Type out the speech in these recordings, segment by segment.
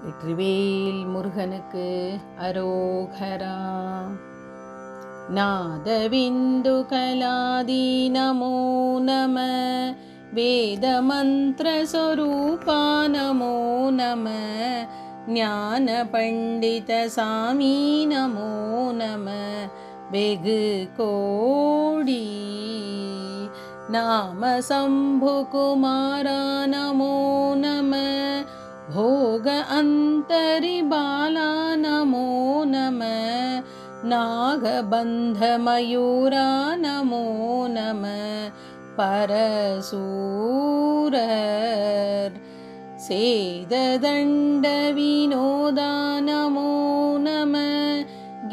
வெற்றிவேல் முருகனுக்கு அரோகரா நாதவிந்து கலாதி நமோ நம வேதமந்திரஸ்வரூபா நமோ நம ஞானபண்டிதசாமி நமோ நம வெகு கோடி नाम शम्भुकुमारा नमो भोग अन्तरिबाला नमो नमः नागबन्धमयूरा नमो नमः परसूरर् सेददण्डविनोदा नमो नमः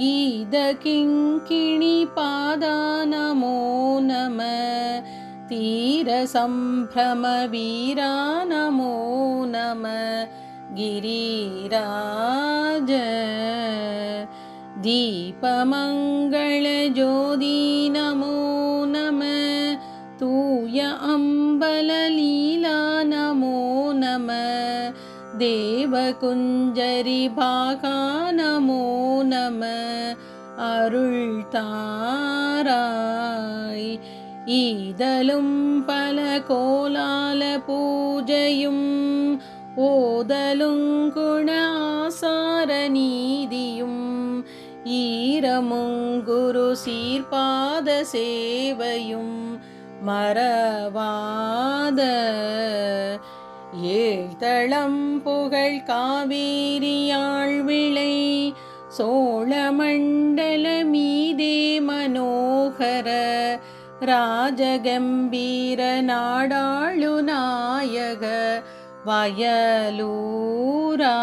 गीतकिङ्किणिपादा नमो नमः तीरसम्भ्रमवीरा नमो नम गिरिराज। दीपमङ्गलज्योति नमो नम तूय अम्बललीला नमो नम देवकुञ्जरिभागा नमो नम अरुल्तारा। ஈதலும் பல கோலால பூஜையும் ஓதலும் குண ஆசார நீதியும் ஈரமுங்குரு சீர்பாத சேவையும் மறவாத. ஏழ்தளம் புகழ் காவேரியாழ் விளை சோழமண்டல மீதே மனோகர. ராஜகம்பீர நாடாளு நாயக வயலூரா.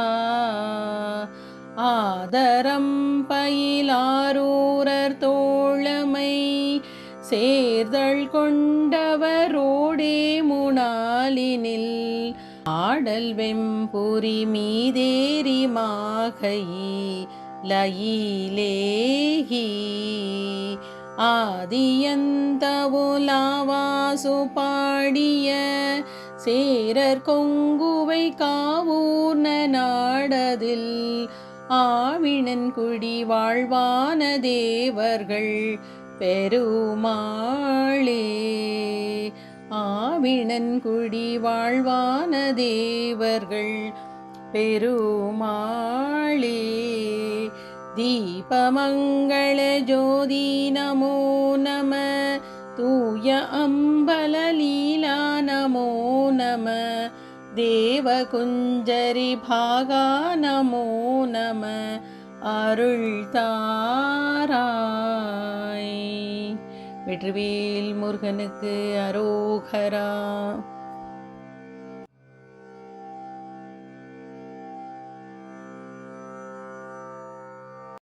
ஆதரம் பயிலாரூரர் தோழமை சேர்தல் கொண்டவரோடே முனாலினில் ஆடல் வெம்புரி மீதேரி மாகையி லயிலேகி ஆதியந்தவுலாவாசு பாடிய சேரர் கொங்குவை காவூர்ன நாடதில் ஆவினன் குடி வாழ்வான தேவர்கள் பெருமாளே. ஆவினன் குடி வாழ்வான தேவர்கள் பெருமாளே. தீபமங்கள ஜோதி நமோ நம தூய அம்பலலீலா நமோ நம தேவகுஞ்சரி பாகா நமோ நம அருள் தாராய் வெற்றிவேல் முருகனுக்கு அரோகரா